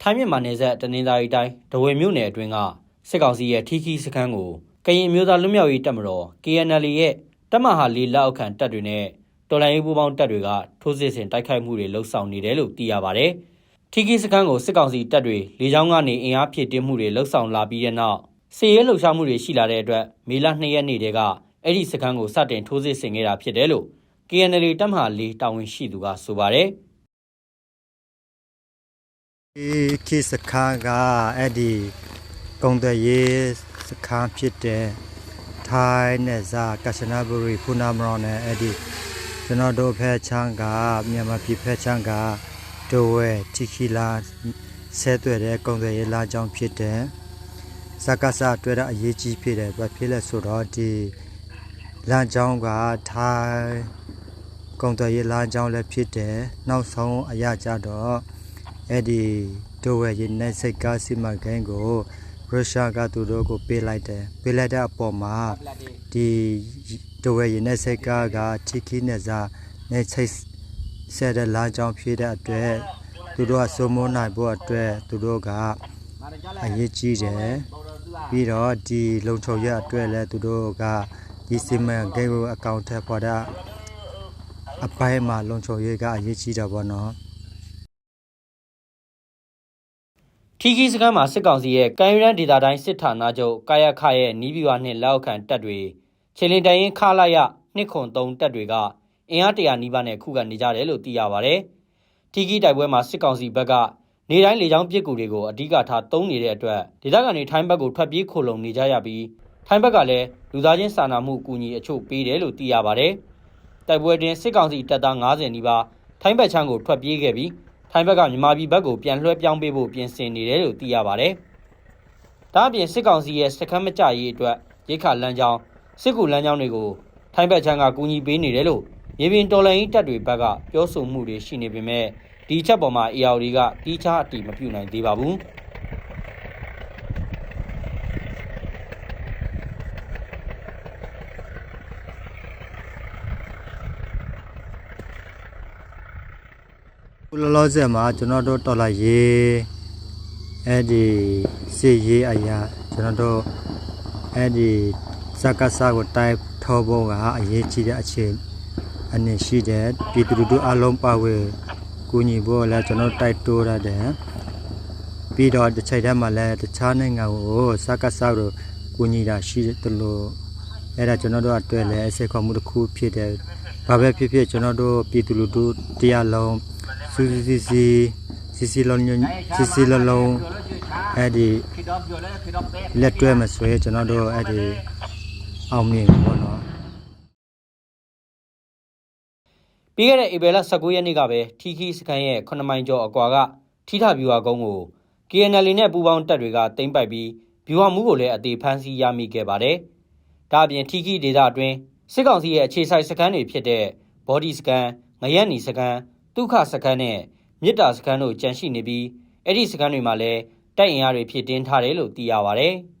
ထိုင်းမြန်မာနယ်စပ်တနင်္သာရီတိုင်းဒဝယ်မြို့နယ်အတွင်းကစစ်ကောင်စီရဲ့ထီခီစခန်းကိုကရင်မျိုးသားလွတ်မြောက်ရေးတပ်မတော် KNL ရဲ့တပ်မဟာလေးလက်အောက်ခံတပ်တွေနဲ့တော်လိုင်းရေးပူးပေါင်းတပ်တွေကထိုးစစ်ဆင်တိုက်ခိုက်မှုတွေလှုပ်ဆောင်နေတယ်လို့သိရပါဗျ။ထီခီစခန်းကိုစစ်ကောင်စီတပ်တွေလေကြောင်းကနေအင်အားဖြည့်တင်းမှုတွေလှုပ်ဆောင်လာပြီးတဲ့နောက်စစ်ရေးလှုပ်ရှားမှုတွေရှိလာတဲ့အတွက်မေလ2ရက်နေ့တည်းကအဲ့ဒီစခန်းကိုစတင်ထိုးစစ်ဆင်ခဲ့တာဖြစ်တယ်လို့ KNL တပ်မဟာလေးတာဝန်ရှိသူကဆိုပါတယ်။ဒီခေတ်စခန်းကအဲ့ဒီကုံတရေစခန်းဖြစ်တဲ့ထိုင်းနဲ့ဇာကရှနာဘူရီဖူနာမရောနဲ့အဲ့ဒီကျွန်တော်တို့ဖဲချမ်းကမြန်မာပြည်ဖဲချမ်းကဒိုဝဲတီခီလာဆဲသွဲတဲ့ကုံတရေလာကြောင်းဖြစ်တဲ့စကားစတွေ့တာအရေးကြီးဖြစ်တယ်ဘာဖြစ်လဲဆိုတော့ဒီလမ်းကြောင်းကထိုင်း ကုံတရေလာကြောင်းလည်းဖြစ်တယ်နောက်ဆုံးအရာကြတော့အဲ့ဒီဒိုဝဲရင်နဲ့စိတ်ကားစီမံကိန်းကိုရုရှားကသူတို့ကိုပေးလိုက်တယ်ပေးလိုက်တဲ့အပေါ်မှာဒီဒိုဝဲရင်နဲ့စိတ်ကားကချီခီနဲ့စာနဲ့ချိတ်ဆက်တဲ့လမ်းကြောင်းဖြစ်တဲ့အတွက်သူတို့ကစိုးမိုးနိုင်ဖို့အတွက်သူတို့ကအရေးကြီးတယ်ပြီးတော့ဒီလုံခြုံရေးအတွက်လည်းသူတို့ကဒီစီမံကိန်းကိုအကောင့်ထက်ပေါ်တာ အပိုင်းမှာလုံခြုံရေးကအရေးကြီးတာပေါ့နော်ထီခီစခန်းမှာစစ်ကောင်စီရဲ့ကံယူရန်ဒေတာတိုင်းစစ်ဌာနချုပ်ကာယခရဲ့နီးပြွာနှင့်လက်အောက်ခံတပ်တွေခြေလင်တိုင်ရင်ခလာရနှစ်ခွန်3တပ်တွေကအင်အားတရာနီးပါးနဲ့ခုခံနေကြတယ်လို့သိရပါဗျ။ထီခီတိုက်ပွဲမှာစစ်ကောင်စီဘက်ကနေတိုင်းလေကြောင်းပစ်ကူတွေကိုအဓိကထားသုံးနေတဲ့အတွက်ဒေသခံတွေထိုင်းဘက်ကိုထွက်ပြေးခိုလုံနေကြရပြီးထိုင်းဘက်ကလည်းလူသားချင်းစာနာမှုအကူအညီအချို့ပေးတယ်လို့သိရပါဗျ။ တိုက်ပွဲတွင်စစ်ကောင်စီတပ်သား90နီးပါးထိုင်းဘက်ချမ်းကိုထွက်ပြေးခဲ့ပြီးထိုင်းဘက်ကမြန်မာပြည်ဘက်ကိုပြန်လွှဲပြောင်းပေးဖို့ပြင်ဆင်နေတယ်လို့သိရပါဗျ။ဒါအပြင်စစ်ကောင်စီရဲ့စခန်းမကြရေးအတွက်ရိတ်ခါလမ်းကြောင်းစစ်ကူလမ်းကြောင်းတွေကိုထိုင်းဘက်ချမ်းကကူညီပေးနေတယ်လို့မြေပြင်တော်လှန်ရေးတပ်တွေဘက်ကပြောဆိုမှုတွေရှိနေပေမဲ့ဒီချက်ပေါ်မှာ AR ကတီးခြားအတီမပြုတ်နိုင်သေးပါဘူး။ ခုလောလောဆယ်မှာကျွန်တော်တို့တော်လာရေးအဲ့ဒီစီရေးအရာကျွန်တော်တို့အဲ့ဒီစကားစားကိုတိုက်ထောဖို့ကအရေးကြီးတဲ့အခြေအနေရှိတယ်ပြည်သူလူထုအလုံးပါဝင်ကူညီဖို့လည်းကျွန်တော်တိုက်တိုးရတယ်ပြီးတော့တစ်ချိန်တည်းမှာလည်းတခြားနိုင်ငံကိုစကားစားကိုကူညီတာရှိတယ်လို့အဲ့ဒါကျွန်တော်တို့အတွက်လည်းအစိတ်ခေါ်မှုတစ်ခုဖြစ်တယ်ဘာပဲဖြစ်ဖြစ်ကျွန်တော်တို့ပြည်သူလူထုတရားလုံး စူစီစီစီစီစီလုံးညစီစီလုံးလုံးအဲ့ဒီလက်တွဲမဆွဲကျွန်တော်တို့အဲ့ဒီအောင်မြင်ပေါ့နော်ပြီးခဲ့တဲ့ဧပြီလ19ရက်နေ့ကပဲထီခီစခန်းရဲ့9မိုင်ကျော်အကွာကထီထဗျူဟာကုန်းကို KNL နဲ့ပူးပေါင်းတပ်တွေကတင်ပိုက်ပြီးဗျူဟာမှုကိုလည်းအသေးဖမ်းဆီးရမိခဲ့ပါတယ်။ဒါအပြင်ထီခီဒေသအတွင်းစစ်ကောင်စီရဲ့အခြေစိုက်စခန်းတွေဖြစ်တဲ့ဘော်ဒီစခန်းငရက်နီစခန်း ဒုက္ခစခန်းနဲ့မြစ်တာစခန်းတို့ကျန်ရှိနေပြီးအဲ့ဒီစခန်းတွေမှာလည်းတိုက်အင်အားတွေဖြစ်တင်းထားတယ်လို့သိရပါဗျ။